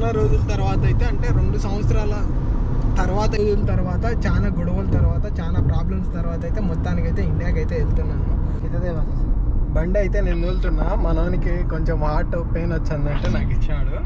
చాలా రోజుల తర్వాత అయితే అంటే రెండు సంవత్సరాల తర్వాత రోజుల తర్వాత చాలా గొడవల తర్వాత చాలా ప్రాబ్లమ్స్ తర్వాత అయితే మొత్తానికి అయితే ఇండియాకి అయితే వెళ్తున్నాను. బండి అయితే నేను వెళ్తున్నా. మా నాన్నకి కొంచెం హార్ట్ పెయిన్ వచ్చిందంటే నాకు ఇచ్చాడు.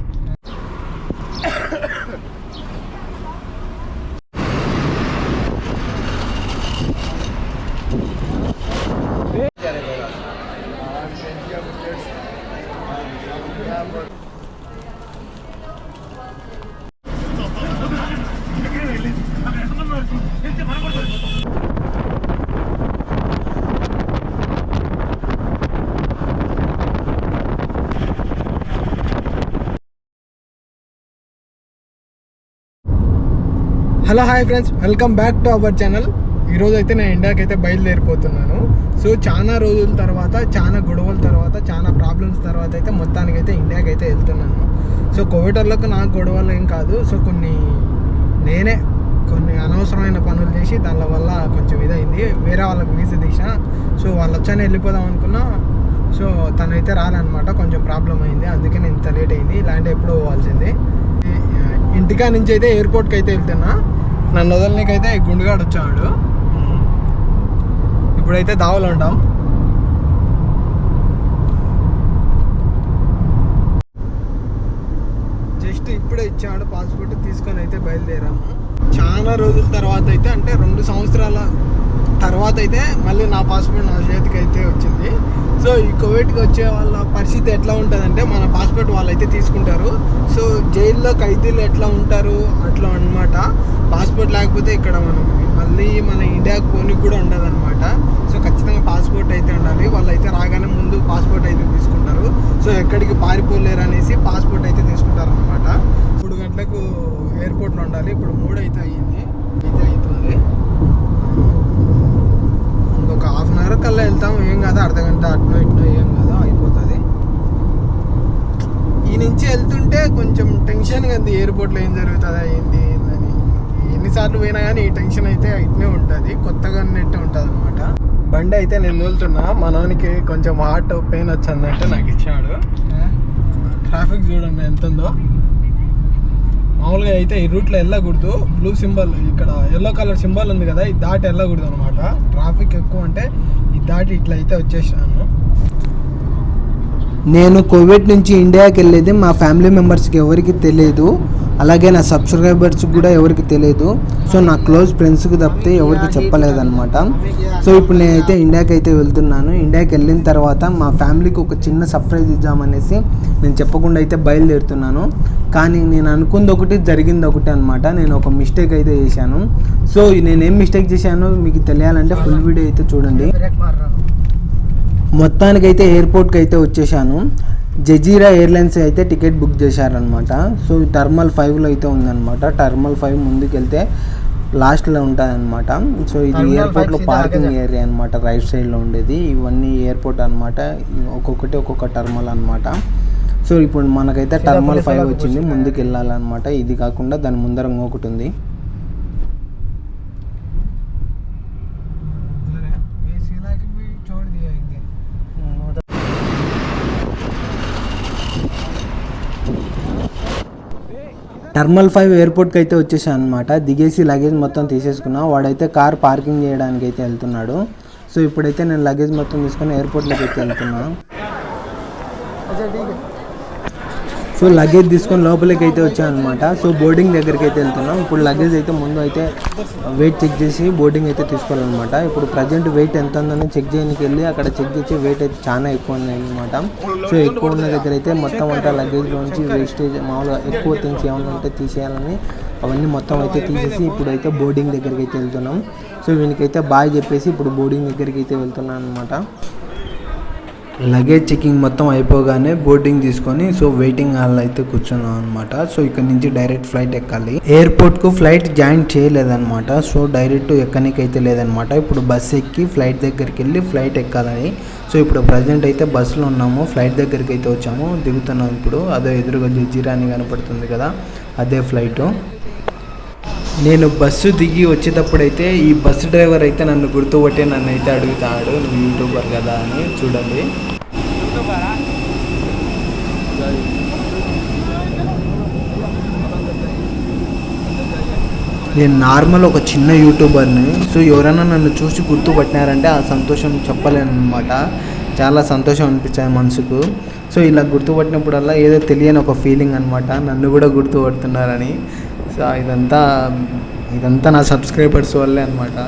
Hello hi friends. Welcome back to our channel. ఈరోజు అయితే నేను ఇండియాకి అయితే బయలుదేరిపోతున్నాను. సో చాలా రోజుల తర్వాత చాలా గొడవల తర్వాత చాలా ప్రాబ్లమ్స్ తర్వాత అయితే మొత్తానికి అయితే ఇండియాకి అయితే వెళ్తున్నాను. సో కోవిటర్లకు నాకు గొడవలు ఏం కాదు. సో కొన్ని నేనే కొన్ని అనవసరమైన పనులు చేసి దాని వల్ల కొంచెం ఇదైంది. వేరే వాళ్ళకి వీసా తీసా సో వాళ్ళు వచ్చానే వెళ్ళిపోదాం అనుకున్నా. సో తనైతే రాలన్నమాట కొంచెం ప్రాబ్లం అయింది. అందుకే నేను ఇంత లేట్ అయింది. ఇలాంటి ఎప్పుడు పోవాల్సింది. ఇంటికా నుంచి అయితే ఎయిర్పోర్ట్కి అయితే వెళ్తున్నా. నన్ను వదలనీకైతే గుండుగాడు వచ్చాడు. ఇప్పుడైతే దావలు ఉంటాం జస్ట్ ఇప్పుడే ఇచ్చాడు పాస్పోర్ట్ తీసుకొని అయితే బయలుదేరాము. చాలా రోజుల తర్వాత అయితే అంటే రెండు సంవత్సరాల తర్వాత అయితే మళ్ళీ నా పాస్పోర్ట్ నా చేతికి అయితే వచ్చింది. సో ఈ కోవిడ్కి వచ్చే వాళ్ళ పరిస్థితి ఎట్లా ఉంటుందంటే మన పాస్పోర్ట్ వాళ్ళు అయితే తీసుకుంటారు. సో జైల్లో ఖైదీలు ఎట్లా ఉంటారు? అట్లా అన్నమాట. పాస్పోర్ట్ లేకపోతే ఇక్కడ మనం మళ్ళీ మన ఇండియాకి పోనీ కూడా ఉండదు అనమాట సో ఖచ్చితంగా పాస్పోర్ట్ అయితే ఉండాలి. వాళ్ళు అయితే రాగానే ముందు పాస్పోర్ట్ అయితే తీసుకుంటారు. సో ఎక్కడికి పారిపోలేరు అనేసి పాస్పోర్ట్ అయితే తీసుకుంటారు అనమాట మూడు గంటలకు ఎయిర్పోర్ట్లో ఉండాలి. ఇప్పుడు మూడు అయితే అయ్యింది అయితే అవుతుంది. ఇంకొక హాఫ్ అన్ అవర్ కల్లా వెళ్తాం ఏం కాదు అర్ధ గంట అట్నో ఇట్నో ఏం కాదు అయిపోతుంది. ఈ నుంచి వెళ్తుంటే కొంచెం టెన్షన్గా ఉంది ఎయిర్పోర్ట్లో ఏం జరుగుతుందా ఏంది ఏందని. ఎన్నిసార్లు పోయినా కానీ ఈ టెన్షన్ అయితే ఇట్నే ఉంటుంది కొత్తగా ఉన్నట్టే ఉంటుంది అనమాట బండి అయితే నేను వెళ్తున్నా మా నాన్నకి కొంచెం హార్ట్ పెయిన్ వచ్చిందంటే నాకు ఇచ్చాడు. ట్రాఫిక్ చూడండి ఎంత ఉందో మామూలుగా అయితే ఈ రూట్లో వెళ్ళకూడదు. బ్లూ సింబల్ ఇక్కడ ఎల్లో కలర్ సింబల్ ఉంది కదా ఇది దాటి వెళ్ళకూడదు అనమాట ట్రాఫిక్ ఎక్కువ అంటే ఇది దాటి ఇట్లా అయితే వచ్చేసాను నేను కోవిడ్ నుంచి ఇండియాకి వెళ్ళేది మా ఫ్యామిలీ మెంబర్స్కి ఎవరికి తెలియదు. అలాగే నా సబ్స్క్రైబర్స్ కూడా ఎవరికి తెలియదు సో నా క్లోజ్ ఫ్రెండ్స్కి తప్పితే ఎవరికి చెప్పలేదన్నమాట. సో ఇప్పుడు నేనైతే ఇండియాకి అయితే వెళ్తున్నాను. ఇండియాకి వెళ్ళిన తర్వాత మా ఫ్యామిలీకి ఒక చిన్న సర్ప్రైజ్ ఇద్దామనేసి నేను చెప్పకుండా అయితే బయలుదేరుతున్నాను. కానీ నేను అనుకుంది ఒకటి జరిగింది ఒకటి అనమాట నేను ఒక మిస్టేక్ అయితే చేశాను. సో నేనేం మిస్టేక్ చేశానో మీకు తెలియాలంటే ఫుల్ వీడియో అయితే చూడండి. మొత్తానికైతే ఎయిర్పోర్ట్కి అయితే వచ్చేసాను. జజీరా ఎయిర్లైన్స్ అయితే టికెట్ బుక్ చేశారనమాట సో టర్మల్ ఫైవ్లో అయితే ఉందన్నమాట. టర్మల్ ఫైవ్ ముందుకు వెళ్తే లాస్ట్లో ఉంటుందన్నమాట. సో ఇది ఎయిర్పోర్ట్లో పార్కింగ్? ఏరియా అనమాట రైట్ సైడ్లో ఉండేది. ఇవన్నీ ఎయిర్పోర్ట్ అనమాట ఒక్కొక్కటి ఒక్కొక్క టర్మల్ అనమాట సో ఇప్పుడు మనకైతే టర్మల్ ఫైవ్ వచ్చింది. ముందుకు వెళ్ళాలన్నమాట ఇది కాకుండా దాని ముందర ఇంకొకటి ఉంది. టర్మల్ ఫైవ్ ఎయిర్పోర్ట్కి అయితే వచ్చేసాను అనమాట దిగేసి లగేజ్ మొత్తం తీసేసుకున్నా. వాడైతే కార్ పార్కింగ్ చేయడానికి అయితే వెళ్తున్నాడు. సో ఇప్పుడైతే నేను లగేజ్ మొత్తం తీసుకొని ఎయిర్పోర్ట్లోకి అయితే వెళ్తున్నాను సో లగేజ్ తీసుకొని లోపలికి అయితే వచ్చాను సో బోర్డింగ్ దగ్గరికి అయితే వెళ్తున్నాం. ఇప్పుడు లగేజ్ అయితే ముందు అయితే వెయిట్ చెక్ చేసి బోర్డింగ్ అయితే తీసుకోవాలన్నమాట. ఇప్పుడు ప్రజెంట్ వెయిట్ ఎంత ఉందని చెక్ చేయడానికి వెళ్ళి అక్కడ చెక్ చేసి వెయిట్ అయితే చాలా ఎక్కువ ఉన్నాయన్నమాట. సో ఎక్కువ ఉన్న దగ్గర అయితే మొత్తం అంతా లగేజ్లోంచి వేస్టేజ్ మామూలుగా ఎక్కువ థింగ్స్ ఏమైనా ఉంటే తీసేయాలని అవన్నీ మొత్తం అయితే తీసేసి ఇప్పుడు అయితే బోర్డింగ్ దగ్గరికి అయితే వెళ్తున్నాం. సో వీనికైతే బాయ్ చెప్పేసి ఇప్పుడు బోర్డింగ్ దగ్గరికి అయితే వెళ్తున్నాను అనమాట లగేజ్ చెకింగ్ మొత్తం అయిపోగానే బోర్డింగ్ తీసుకొని సో వెయిటింగ్ హాల్ అయితే కూర్చున్నాం అనమాట సో ఇక్కడ నుంచి డైరెక్ట్ ఫ్లైట్ ఎక్కాలి. ఎయిర్పోర్ట్కు ఫ్లైట్ జాయిన్ చేయలేదన్నమాట. సో డైరెక్ట్ ఎక్కనికి అయితే లేదనమాట ఇప్పుడు బస్ ఎక్కి ఫ్లైట్ దగ్గరికి వెళ్ళి ఫ్లైట్ ఎక్కాలని. సో ఇప్పుడు ప్రజెంట్ అయితే బస్సులో ఉన్నాము. ఫ్లైట్ దగ్గరికి అయితే వచ్చాము. దిగుతున్నాం ఇప్పుడు. అదే ఎదురుగా జజీరా అని కనపడుతుంది కదా. అదే ఫ్లైట్ నేను బస్సు దిగి వచ్చేటప్పుడైతే ఈ బస్సు డ్రైవర్ అయితే నన్ను గుర్తుపట్టి నన్ను అయితే అడుగుతాడు నువ్వు యూట్యూబర్ కదా అని చూడండి. నేను నార్మల్ ఒక చిన్న యూట్యూబర్ని సో ఎవరైనా నన్ను చూసి గుర్తుపట్టినారంటే ఆ సంతోషం చెప్పలేను అనమాట చాలా సంతోషం అనిపించాయి మనసుకు. సో ఇలా గుర్తుపట్టినప్పుడల్లా ఏదో తెలియని ఒక ఫీలింగ్ అనమాట నన్ను కూడా గుర్తుపడుతున్నారని. సో ఇదంతా ఇదంతా నా సబ్స్క్రైబర్స్ వల్లే అనమాట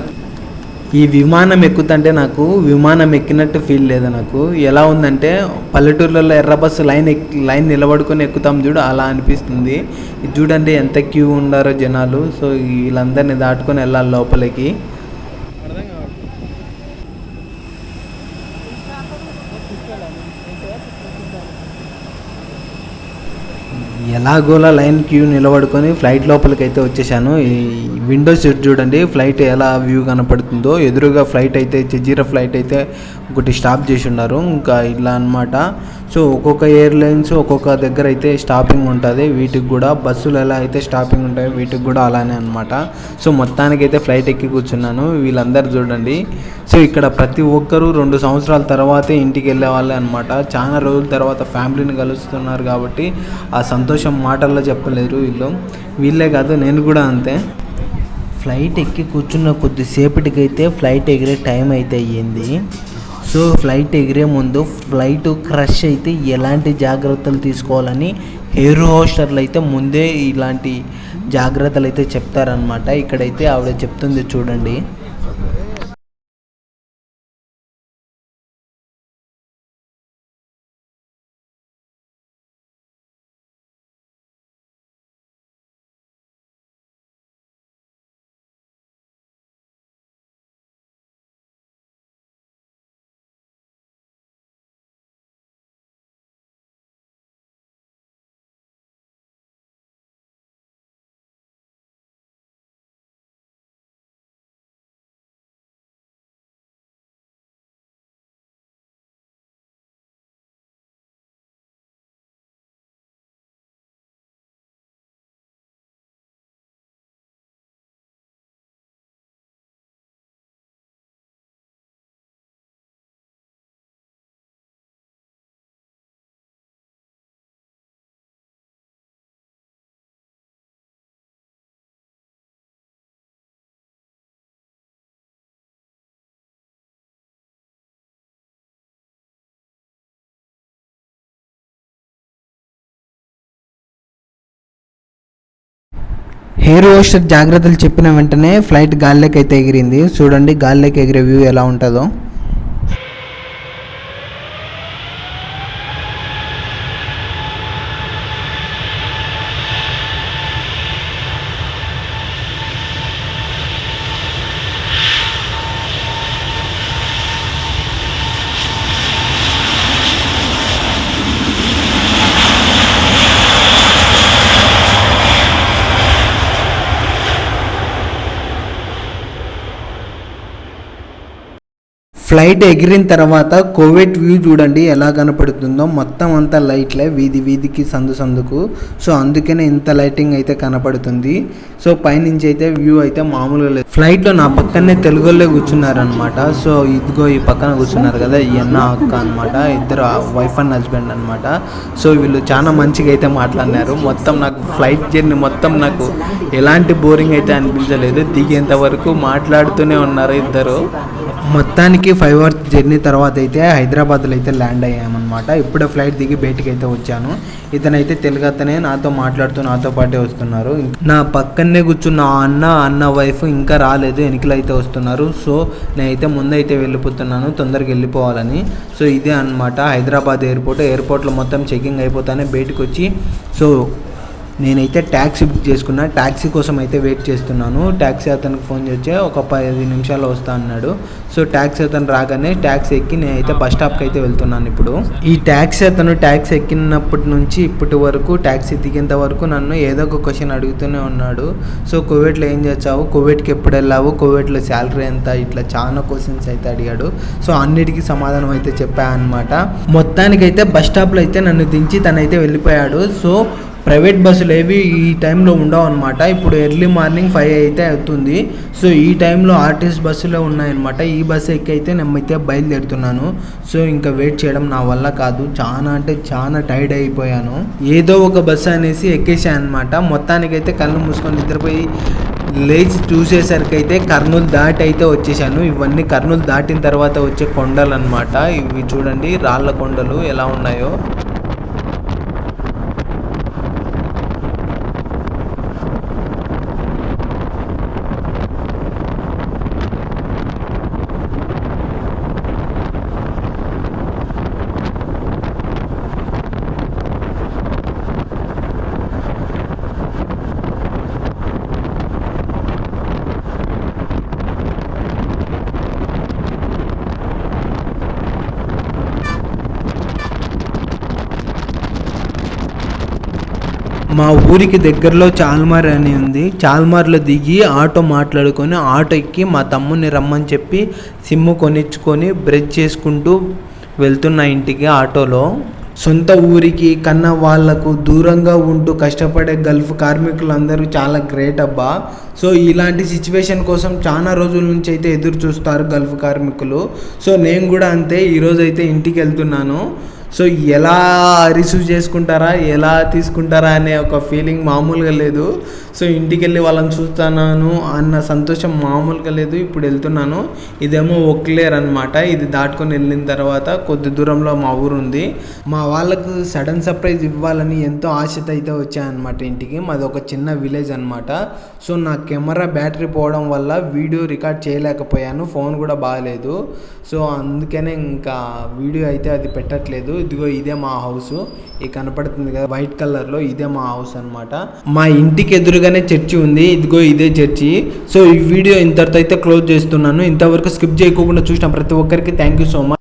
ఈ విమానం ఎక్కుతుంటే నాకు విమానం ఎక్కినట్టు ఫీల్ లేదు నాకు. ఎలా ఉందంటే పల్లెటూర్లలో ఎర్ర బస్సు లైన్ ఎక్ లైన్ నిలబడుకొని ఎక్కుతాం చూడు అలా అనిపిస్తుంది. ఇది చూడండి ఎంత క్యూ ఉండారో జనాలు. సో వీళ్ళందరినీ దాటుకొని వెళ్ళాలి లోపలికి. ఎలాగోలా లైన్ క్యూ నిలబడుకొని ఫ్లైట్ లోపలికి అయితే వచ్చేసాను. ఈ విండో సీట్ చూడండి ఫ్లైట్ ఎలా వ్యూ కనపడుతుందో ఎదురుగా ఫ్లైట్ అయితే జజీరా ఫ్లైట్ అయితే ఒకటి స్టాప్ చేసి ఉన్నారు. ఇంకా ఇలా అన్నమాట. సో ఒక్కొక్క ఎయిర్లైన్స్ ఒక్కొక్క దగ్గర అయితే స్టాపింగ్ ఉంటుంది. వీటికి కూడా బస్సులు ఎలా అయితే స్టాపింగ్ ఉంటాయో వీటికి కూడా అలానే అనమాట సో మొత్తానికి అయితే ఫ్లైట్ ఎక్కి కూర్చున్నాను. వీళ్ళందరూ చూడండి. సో ఇక్కడ ప్రతి ఒక్కరూ రెండు సంవత్సరాల తర్వాతే ఇంటికి వెళ్ళే వాళ్ళే అనమాట చాలా రోజుల తర్వాత ఫ్యామిలీని కలుస్తున్నారు కాబట్టి ఆ సంతోషం మాటల్లో చెప్పలేరు వీళ్ళు. వీళ్ళే కాదు నేను కూడా అంతే. ఫ్లైట్ ఎక్కి కూర్చున్న కొద్దిసేపటికైతే ఫ్లైట్ ఎగిరే టైం అయితే అయ్యింది. సో ఫ్లైట్ ఎగిరే ముందు ఫ్లైట్ క్రష్ అయితే ఎలాంటి జాగ్రత్తలు తీసుకోవాలని హెయిర్ హోస్టర్లు అయితే ముందే ఇలాంటి జాగ్రత్తలు అయితే చెప్తారనమాట ఇక్కడైతే ఆవిడ చెప్తుంది చూడండి. హెయిర్ హోస్టర్ జాగ్రత్తలు చెప్పిన వెంటనే ఫ్లైట్ గాల్లోకి అయితే ఎగిరింది. చూడండి గాల్లోకి ఎగిరే వ్యూ ఎలా ఉంటుందో. ఫ్లైట్ ఎగిరిన తర్వాత కోవిడ్ వ్యూ చూడండి ఎలా కనపడుతుందో. మొత్తం అంతా లైట్లే వీధి వీధికి సందు సందుకు. సో అందుకనే ఇంత లైటింగ్ అయితే కనపడుతుంది. సో పైనుంచి అయితే వ్యూ అయితే మామూలుగా లేదు. ఫ్లైట్లో నా పక్కనే తెలుగులో కూర్చున్నారనమాట సో ఇదిగో ఈ పక్కన కూర్చున్నారు కదా ఈ అన్న అక్క అనమాట ఇద్దరు వైఫ్ అండ్ హస్బెండ్ అనమాట సో వీళ్ళు చాలా మంచిగా అయితే మాట్లాడినారు. మొత్తం నాకు ఫ్లైట్ జర్నీ మొత్తం నాకు ఎలాంటి బోరింగ్ అయితే అనిపించలేదు. దిగేంత వరకు మాట్లాడుతూనే ఉన్నారు ఇద్దరు. మొత్తానికి ఫైవ్ అవర్స్ జర్నీ తర్వాత అయితే హైదరాబాద్లో అయితే ల్యాండ్ అయ్యామన్నమాట. ఇప్పుడే ఫ్లైట్ దిగి బయటికి అయితే వచ్చాను. ఇతనైతే తెలుగు అతనే నాతో మాట్లాడుతూ నాతో పాటే వస్తున్నారు. నా పక్కనే కూర్చున్న అన్న అన్న వైఫ్ ఇంకా రాలేదు వెనుకలు అయితే వస్తున్నారు. సో నేనైతే ముందైతే వెళ్ళిపోతున్నాను తొందరగా వెళ్ళిపోవాలని. సో ఇదే అన్నమాట హైదరాబాద్ ఎయిర్పోర్ట్. ఎయిర్పోర్ట్లో మొత్తం చెకింగ్ అయిపోతానే బయటకు వచ్చి సో నేనైతే ట్యాక్సీ బుక్ చేసుకున్నా. ట్యాక్సీ కోసం అయితే వెయిట్ చేస్తున్నాను. ట్యాక్సీ అతనికి ఫోన్ చేస్తే ఒక పది నిమిషాలు వస్తా అన్నాడు. సో ట్యాక్సీ అతను రాగానే ట్యాక్సీ ఎక్కి నేనైతే బస్ స్టాప్కి అయితే వెళ్తున్నాను ఇప్పుడు. ఈ ట్యాక్సీ అతను ట్యాక్సీ ఎక్కినప్పటి నుంచి ఇప్పటి వరకు ట్యాక్సీ దిగేంత వరకు నన్ను ఏదో ఒక క్వశ్చన్ అడుగుతూనే ఉన్నాడు. సో కోవిడ్లో ఏం చేసావు కోవిడ్కి ఎప్పుడు వెళ్ళావు? కోవిడ్లో శాలరీ ఎంత? ఇట్లా చాలా క్వశ్చన్స్ అయితే అడిగాడు. సో అన్నిటికీ సమాధానం అయితే చెప్పా అనమాట మొత్తానికైతే బస్ స్టాప్లో అయితే నన్ను దించి తనైతే వెళ్ళిపోయాడు. సో ప్రైవేట్ బస్సులు ఏవి ఈ టైంలో ఉండవు అనమాట ఇప్పుడు ఎర్లీ మార్నింగ్ ఫైవ్ అయితే అవుతుంది. సో ఈ టైంలో ఆర్టీసీ బస్సులో ఉన్నాయన్నమాట. ఈ బస్సు ఎక్కైతే అయితే నేనైతే బయలుదేరుతున్నాను. సో ఇంకా వెయిట్ చేయడం నా వల్ల కాదు. చాలా అంటే చాలా టైర్డ్ అయిపోయాను. ఏదో ఒక బస్సు అనేసి ఎక్కేసాను అనమాట మొత్తానికైతే కళ్ళు మూసుకొని నిద్రపోయి లేచి చూసేసరికి అయితే కర్నూలు దాటి అయితే వచ్చేసాను. ఇవన్నీ కర్నూలు దాటిన తర్వాత వచ్చే కొండలు అనమాట ఇవి చూడండి రాళ్ళ కొండలు ఎలా ఉన్నాయో. మా ఊరికి దగ్గరలో చాల్మార్ అని ఉంది. చాల్మార్లో దిగి ఆటో మాట్లాడుకొని ఆటో ఎక్కి మా తమ్ముని రమ్మని చెప్పి సిమ్ము కొనిచ్చుకొని బ్రష్ చేసుకుంటూ వెళ్తున్న ఇంటికి ఆటోలో. సొంత ఊరికి కన్న వాళ్ళకు దూరంగా ఉంటూ కష్టపడే గల్ఫ్ కార్మికులందరూ చాలా గ్రేట్ అబ్బా. సో ఇలాంటి సిచ్యువేషన్ కోసం చాలా రోజుల నుంచి అయితే ఎదురు చూస్తారు గల్ఫ్ కార్మికులు. సో నేను కూడా అంతే ఈరోజు అయితే ఇంటికి వెళ్తున్నాను. సో ఎలా రిసీవ్ చేసుకుంటారా ఎలా తీసుకుంటారా అనే ఒక ఫీలింగ్ మామూలుగా లేదు. సో ఇంటికి వెళ్ళి వాళ్ళని చూస్తున్నాను అన్న సంతోషం మామూలుగా లేదు. ఇప్పుడు వెళ్తున్నాను. ఇదేమో ఒక్లేర్ అనమాట ఇది దాటుకొని వెళ్ళిన తర్వాత కొద్ది దూరంలో మా ఊరు ఉంది. మా వాళ్ళకు సడన్ సర్ప్రైజ్ ఇవ్వాలని ఎంతో ఆశతో అయితే వచ్చాయన్నమాట ఇంటికి. మాది ఒక చిన్న విలేజ్ అనమాట సో నా కెమెరా బ్యాటరీ పోవడం వల్ల వీడియో రికార్డ్ చేయలేకపోయాను. ఫోన్ కూడా బాగాలేదు. సో అందుకనే ఇంకా వీడియో అయితే అది పెట్టట్లేదు. ఇదిగో ఇదే మా హౌస్. ఈ కనపడుతుంది కదా వైట్ కలర్లో ఇదే మా హౌస్ అన్నమాట. మా ఇంటికి ఎదురుగానే చర్చి ఉంది. ఇదిగో ఇదే చర్చి. సో ఈ వీడియో ఇంతటితో అయితే క్లోజ్ చేస్తున్నాను. ఇంతవరకు స్కిప్ చేయకుండా చూసిన ప్రతి ఒక్కరికి థ్యాంక్ యూ సో మచ్